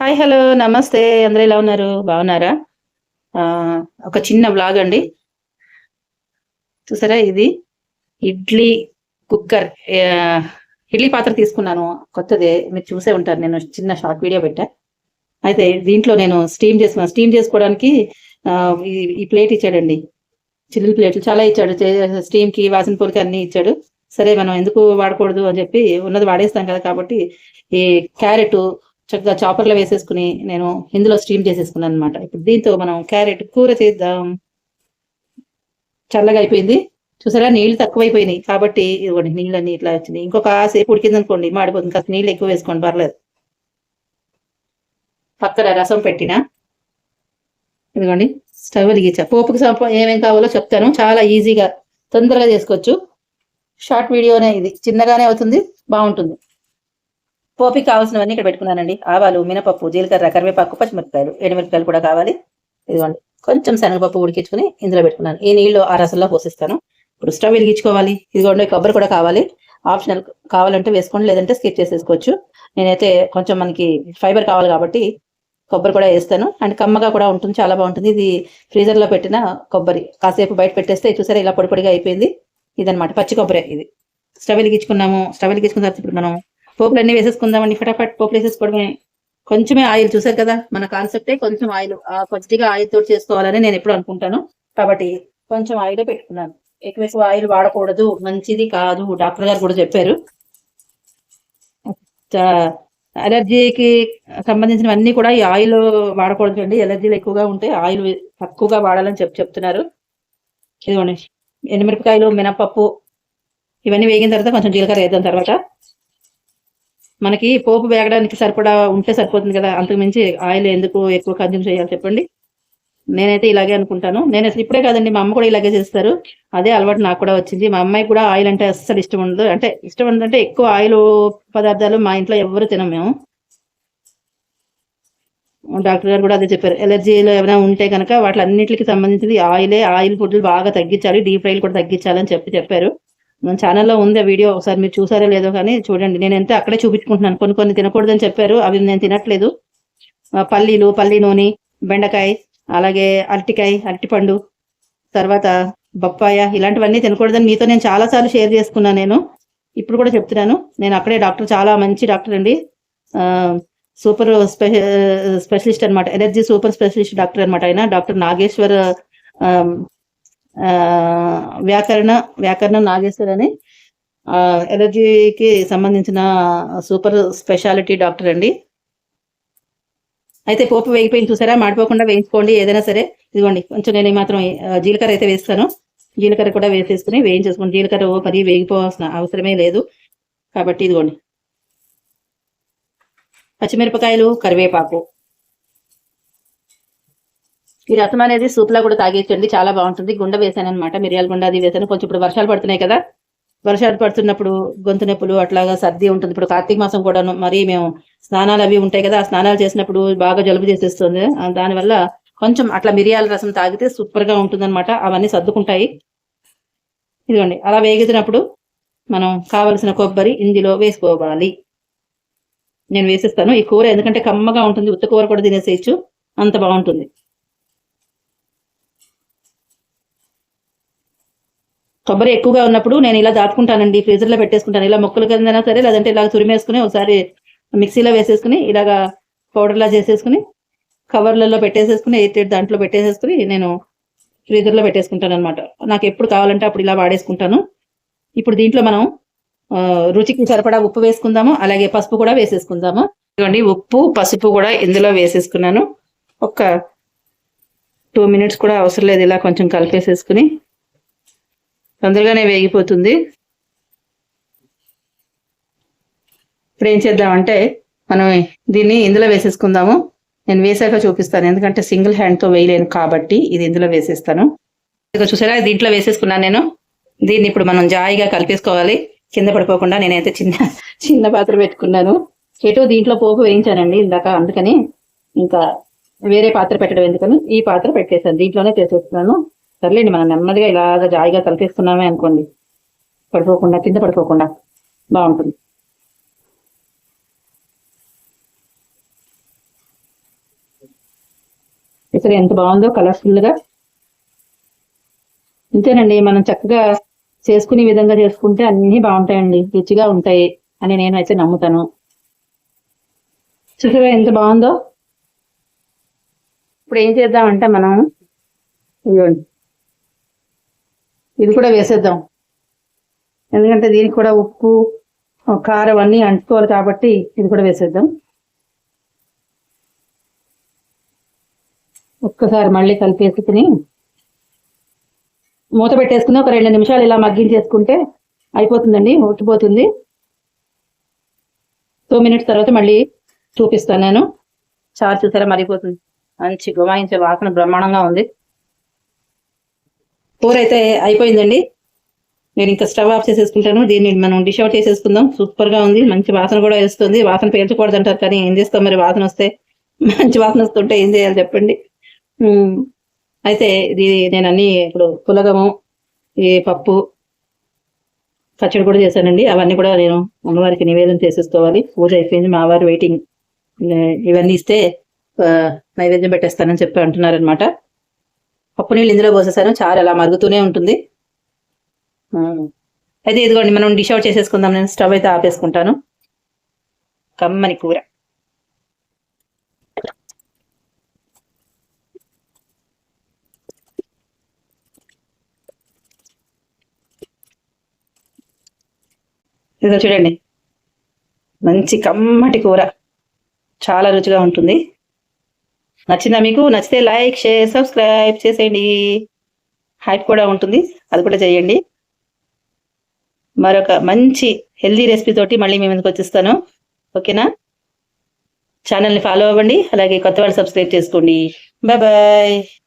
Hi hello నమస్తే. అందరూ ఎలా ఉన్నారు? బాగున్నారా? ఆ, ఒక చిన్న బ్లాగ్ అండి. చూసారా ఇది? ఇడ్లీ కుక్కర్. ఇడ్లీ పాత్ర తీసుకున్నాను. కొత్తది. మీరు చూసే ఉంటారు. నేను చిన్న షార్ట్ వీడియో పెట్టా. అయితే దీంట్లో నేను స్టీమ్ చేసుకున్నాను స్టీమ్ చేసుకోవడానికి ఈ ప్లేట్ ఇచ్చాడండి. చిల్లుల ప్లేట్లు. చాలా ఇచ్చాడు. స్టీమ్కి వాసన పూలకి అన్ని ఇచ్చాడు. సరే మనం ఎందుకు వాడకూడదు అని చెప్పి ఉన్నది వాడేస్తాం కదా కాబట్టి ఈ క్యారెట్ చక్కగా చాపర్లో వేసేసుకుని నేను ఇందులో స్టీమ్ చేసేసుకున్నాను అనమాట ఇప్పుడు దీంతో మనం క్యారెట్ కూర చేద్దాం. చల్లగా అయిపోయింది. చూసారా? నీళ్ళు తక్కువైపోయినాయి. కాబట్టి ఇదిగోండి నీళ్ళన్నీ ఇట్లా వచ్చినాయి. ఇంకొక సేపు ఉడికింది అనుకోండి మాడిపోతుంది. కాస్త నీళ్ళు ఎక్కువ వేసుకోండి పర్లేదు. పక్కన రసం పెట్టిన. ఇదిగోండి స్టవ్ వెలిగించా. పోపుకి సంప ఏమేం కావాలో చెప్తాను. చాలా ఈజీగా తొందరగా చేసుకోవచ్చు. షార్ట్ వీడియోనే ఇది. చిన్నగానే అవుతుంది బాగుంటుంది. పోపి కావాల్సినవన్నీ ఇక్కడ పెట్టుకున్నానండి. ఆవాలు మినపప్పు జీలకర్ర కరివేపాకు పచ్చిమిరపకాయలు ఎండుమిరపకాయలు కూడా కావాలి. ఇదిగోండి. కొంచెం శనగపప్పు ఉడికించుకుని ఇందులో పెట్టుకున్నాను. ఈ నీళ్ళు ఆ రసంలో పోసిస్తాను. ఇప్పుడు స్టవ్ వెలిగించుకోవాలి. ఇదిగోండి కొబ్బరి కూడా కావాలి. ఆప్షనల్ కావాలంటే వేసుకోండి లేదంటే స్కిప్ చేసేసుకోవచ్చు. నేనైతే కొంచెం మనకి ఫైబర్ కావాలి కాబట్టి కొబ్బరి కూడా వేస్తాను. అండ్ కమ్మగా కూడా ఉంటుంది చాలా బాగుంటుంది. ఇది ఫ్రీజర్లో పెట్టిన కొబ్బరి. కాసేపు బయట పెట్టేస్తే చూసారా ఇలా పొడి పొడిగా అయిపోయింది. ఇదనమాట పచ్చి కొబ్బరి ఇది. స్టవ్ వెలిగించుకున్నాము. స్టవ్ వెలిగించుకున్న తర్వాత ఇప్పుడు మనం పోపులు అన్ని వేసేసుకుందామండి ఫటాఫట్ పోపులు వేసేసుకోవడమే. కొంచెమే ఆయిల్ చూసారు కదా మన కాన్సెప్టే కొంచెం ఆయిల్ కొద్దిగా ఆయిల్ తోటి చేసుకోవాలని నేను ఎప్పుడు అనుకుంటాను. కాబట్టి కొంచెం ఆయిల్ పెట్టుకున్నాను. ఎక్కువ ఎక్కువ ఆయిల్ వాడకూడదు మంచిది కాదు డాక్టర్ గారు కూడా చెప్పారు. అలర్జీకి సంబంధించినవన్నీ కూడా ఈ ఆయిల్ వాడకూడదు అండి ఎలర్జీలు ఎక్కువగా ఉంటే ఆయిల్ తక్కువగా వాడాలని చెప్పి చెప్తున్నారు. ఇదిగోండి ఎండుమిరపకాయలు మినపప్పు ఇవన్నీ వేగిన తర్వాత కొంచెం జీలకర్ర వేద్దాం తర్వాత. మనకి పోపు వేగడానికి సరిపడా ఉంటే సరిపోతుంది కదా. అంతకు మించి ఆయిల్ ఎందుకు ఎక్కువ కన్జ్యూమ్ చేయాలి చెప్పండి. నేనైతే ఇలాగే అనుకుంటాను. నేను అసలు ఇప్పుడే కాదండి మా అమ్మ కూడా ఇలాగే చేస్తారు. అదే అలవాటు నాకు కూడా వచ్చింది. మా అమ్మాయి కూడా ఆయిల్ అంటే అస్సలు ఇష్టం ఉండదు. అంటే ఇష్టం ఉండదు అంటే ఎక్కువ ఆయిల్ పదార్థాలు మా ఇంట్లో ఎవరు తినం మేము. డాక్టర్ గారు కూడా అదే చెప్పారు. ఎలర్జీలు ఏమైనా ఉంటే కనుక వాటి అన్నింటికి సంబంధించింది ఆయిలే ఆయిల్ ఫుడ్లు బాగా తగ్గించాలి డీప్ ఫ్రైలు కూడా తగ్గించాలని చెప్పి చెప్పారు. మన ఛానల్లో ఉంది వీడియో ఒకసారి మీరు చూసారో లేదో కానీ చూడండి. నేను ఎంత అక్కడే చూపించుకుంటున్నాను. కొన్ని కొన్ని తినకూడదని చెప్పారు. అవి నేను తినట్లేదు. పల్లీలు పల్లీ నూనె బెండకాయ అలాగే అరటికాయ అరటిపండు తర్వాత బొప్పాయ ఇలాంటివన్నీ తినకూడదని మీతో నేను చాలా సార్లు షేర్ చేసుకున్నాను నేను. ఇప్పుడు కూడా చెప్తున్నాను. నేను అక్కడే డాక్టర్ చాలా మంచి డాక్టర్ అండి. సూపర్ స్పెషలిస్ట్ అనమాట ఎనర్జీ సూపర్ స్పెషలిస్ట్ డాక్టర్ అనమాట ఆయన. డాక్టర్ నాగేశ్వర్ వ్యాకరణ వ్యాకరణ నాగేశ్వర్ అని. ఎలర్జీకి సంబంధించిన సూపర్ స్పెషాలిటీ డాక్టర్ అండి. అయితే పోపు వేగిపోయింది చూసారా? మాడిపోకుండా వేయించుకోండి ఏదైనా సరే. ఇదిగోండి కొంచెం నేను మాత్రం జీలకర్ర అయితే వేస్తాను. జీలకర్ర కూడా వేసేసుకుని వేయించేసుకోండి. జీలకర్ర మరీ వేగిపోవాల్సిన అవసరమే లేదు. కాబట్టి ఇదిగోండి. పచ్చిమిరపకాయలు కరివేపాకు. ఈ రసం అనేది సూప్ లా కూడా తాగించండి చాలా బాగుంటుంది. గుండ వేసాను అనమాట మిరియాల గుండ అది వేసాను. కొంచెం ఇప్పుడు వర్షాలు పడుతున్నాయి కదా. వర్షాలు పడుతున్నప్పుడు గొంతు నొప్పులు అట్లాగా సర్ది ఉంటుంది. ఇప్పుడు కార్తీక మాసం కూడాను మరి మేము స్నానాలు అవి ఉంటాయి కదా. ఆ స్నానాలు చేసినప్పుడు బాగా జలుబు చేసేస్తుంది. దానివల్ల కొంచెం అట్లా మిరియాల రసం తాగితే సూపర్గా ఉంటుంది అనమాట అవన్నీ సర్దుకుంటాయి. ఇదిగోండి. అలా వేగించినప్పుడు మనం కావలసిన కొబ్బరి ఇందులో వేసుకోవాలి. నేను వేసిస్తాను. ఈ కూర ఎందుకంటే కమ్మగా ఉంటుంది. ఉత్త కూర కూడా తినేసేయచ్చు. అంత బాగుంటుంది. కొబ్బరి ఎక్కువగా ఉన్నప్పుడు నేను ఇలా దాటుకుంటానండి ఫ్రీజర్లో పెట్టేసుకుంటాను. ఇలా మొక్కలు కిందైనా సరే లేదంటే ఇలా తురిమేసుకుని ఒకసారి మిక్సీలో వేసేసుకుని ఇలాగా పౌడర్లా చేసేసుకుని కవర్లలో పెట్టేసేసుకుని ఎయిట్ దాంట్లో పెట్టేసేసుకుని నేను ఫ్రీజర్లో పెట్టేసుకుంటాను అనమాట నాకు ఎప్పుడు కావాలంటే అప్పుడు ఇలా వాడేసుకుంటాను. ఇప్పుడు దీంట్లో మనం రుచికి సరిపడా ఉప్పు వేసుకుందాము అలాగే పసుపు కూడా వేసేసుకుందాము. ఇదిగోండి ఉప్పు పసుపు కూడా ఇందులో వేసేసుకున్నాను. ఒక టూ మినిట్స్ కూడా అవసరం లేదు ఇలా కొంచెం కలిపేసేసుకుని. తొందరగానే వేగిపోతుంది. ఇప్పుడు ఏం చేద్దామంటే మనం దీన్ని ఇందులో వేసేసుకుందాము. నేను వేసాక చూపిస్తాను. ఎందుకంటే సింగిల్ హ్యాండ్తో వేయలేను కాబట్టి ఇది ఇందులో వేసేస్తాను. ఇక చూసారా? దీంట్లో వేసేసుకున్నాను నేను. దీన్ని ఇప్పుడు మనం జాయిగా కలిపేసుకోవాలి. కింద పడిపోకుండా నేనైతే చిన్న చిన్న పాత్ర పెట్టుకున్నాను. ఎటు దీంట్లో పోపు వేయించానండి ఇందాక. అందుకని ఇంకా వేరే పాత్ర పెట్టడం ఎందుకని ఈ పాత్ర పెట్టేశాను. దీంట్లోనే చేసేస్తున్నాను. సర్లేండి మనం నెమ్మదిగా ఇలాగ జాయిగా తలపిస్తున్నామే అనుకోండి. పడిపోకుండా కింద పడిపోకుండా బాగుంటుంది. ఇక్కడ ఎంత బాగుందో కలర్ఫుల్గా. ఇంతేనండి అంతేనండి మనం చక్కగా చేసుకునే విధంగా చేసుకుంటే అన్నీ బాగుంటాయండి రుచిగా ఉంటాయి అని నేను అయితే నమ్ముతాను. చూసారా ఎంత బాగుందో. ఇప్పుడు ఏం చేద్దామంటే మనం ఇవ్వండి ఇది కూడా వేసేద్దాం. ఎందుకంటే దీనికి కూడా ఉప్పు కారం అన్నీ అంటుకోవాలి కాబట్టి ఇది కూడా వేసేద్దాం. ఒక్కసారి మళ్ళీ కలిపేసుకుని మూత పెట్టేసుకుని ఒక రెండు నిమిషాలు ఇలా మగ్గించేసుకుంటే అయిపోతుందండి ఉట్టిపోతుంది టూ మినిట్స్ తర్వాత మళ్ళీ చూపిస్తాను నేను. చారు చూసారా మరిగిపోతుంది. మంచి గుమాయించే వాసన బ్రహ్మాండంగా ఉంది. కూర అయితే అయిపోయిందండి. నేను ఇంకా స్టవ్ ఆఫ్ చేసేసుకుంటాను. దీన్ని మనం డిష్ అవుట్ చేసేసుకుందాం. సూపర్గా ఉంది. మంచి వాసన కూడా వేస్తుంది. వాసన పేల్చకూడదు అంటారు కానీ ఏం చేస్తాం మరి వాసన వస్తే? మంచి వాసన వస్తుంటే ఏం చేయాలి చెప్పండి? అయితే ఇది నేను అన్ని ఇప్పుడు పులగము ఈ పప్పు పచ్చడి కూడా చేశానండి. అవన్నీ కూడా నేను అమ్మవారికి నివేదన చేసేసుకోవాలి. పూజ అయిపోయింది. మా వారు వెయిటింగ్ ఇవన్నీ ఇస్తే నైవేద్యం పెట్టేస్తానని చెప్పి అంటున్నారు అనమాట పప్పు నీళ్ళు ఇందులో పోసేసాను చారు అలా మరుగుతూనే ఉంటుంది. అయితే ఇదిగోండి మనం డిష్ అవుట్ చేసేసుకుందాం. నేను స్టవ్ అయితే ఆపేసుకుంటాను. కమ్మని కూర. ఇదిగో చూడండి. మంచి కమ్మటి కూర. చాలా రుచిగా ఉంటుంది. నచ్చిందా మీకు? నచ్చితే లైక్ షేర్ సబ్స్క్రైబ్ చేసేయండి. హైప్ కూడా ఉంటుంది. అది కూడా చేయండి. మరొక మంచి హెల్దీ రెసిపీ తోటి మళ్ళీ మీ ముందుకు వచ్చిస్తాను. ఓకేనా? ఛానల్ని ఫాలో అవ్వండి. అలాగే కొత్త వాళ్ళు సబ్స్క్రైబ్ చేసుకోండి. బాయ్